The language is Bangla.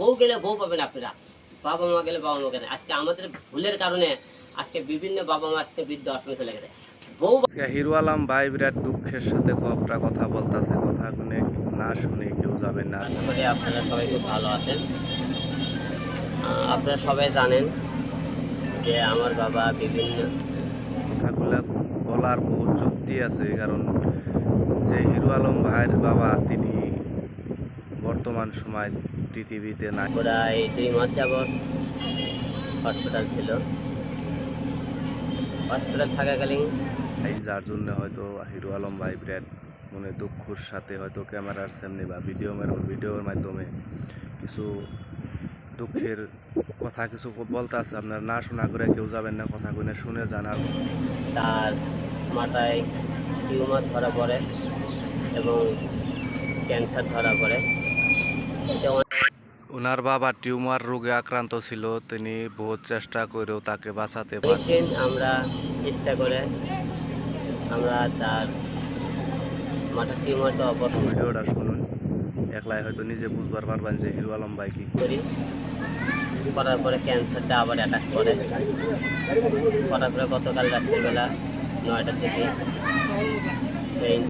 বউ গেলে বউ পাবেন আপনারা বাবা মা গেলে বাবা মা গেলে। আজকে আমাদের ভুলের কারণে আজকে বিভিন্ন বাবা মা আজকে বৃদ্ধ আশ্রমে চলে গেছে। বউ হিরো আলম ভাই বিরাট দুঃখের সাথে কয়েকটা কথা বলতেছে। কথা শুনে না শুনে কেউ যাবে না। আশা করি আপনারা সবাই খুব ভালো আছেন। আপনারা সবাই জানেন যে আমার বাবা বিভিন্ন কথাগুলো বলার বহুত যুক্তি আছে। কারণ যে হিরু আলম ভাইয়ের বাবা বর্তমান সময় পৃথিবীতে নাই। প্রায় দুই মাস যাবৎ হসপিটাল ছিল। হসপিটাল থাকাকালীন এই যার জন্য হয়তো হিরো আলম ভাই বিরাট মনে দুঃখর সাথে হয়তো ক্যামেরার সামনে বা ভিডিও ভিডিওর মাধ্যমে কিছু দুঃখের কথা কিছু বলতে আছে। আপনার না শোনা করে কেউ যাবেন না কথা শুনে শুনে জানার। তার মাথায় টিউমার ধরা পড়ে এবং ক্যান্সার ধরা পড়ে। ওনার বাবা টিউমার রোগে আক্রান্ত ছিল তিনি বহুত চেষ্টা করেও তাকে বাঁচাতে পারেন আমরা চেষ্টা করে আমরা তার মাথার টিউমারটা অপারেশন ভিডিওটা শুনুন। একলাই হয়তো নিজে বুঝবার পারবেন যে হিরো আলম ভাই কি। করি। করার পরে ক্যান্সারটা আবার অ্যাটাক করে। করার পরে গতকাল রাত্রিবেলা নয়টার থেকে সেই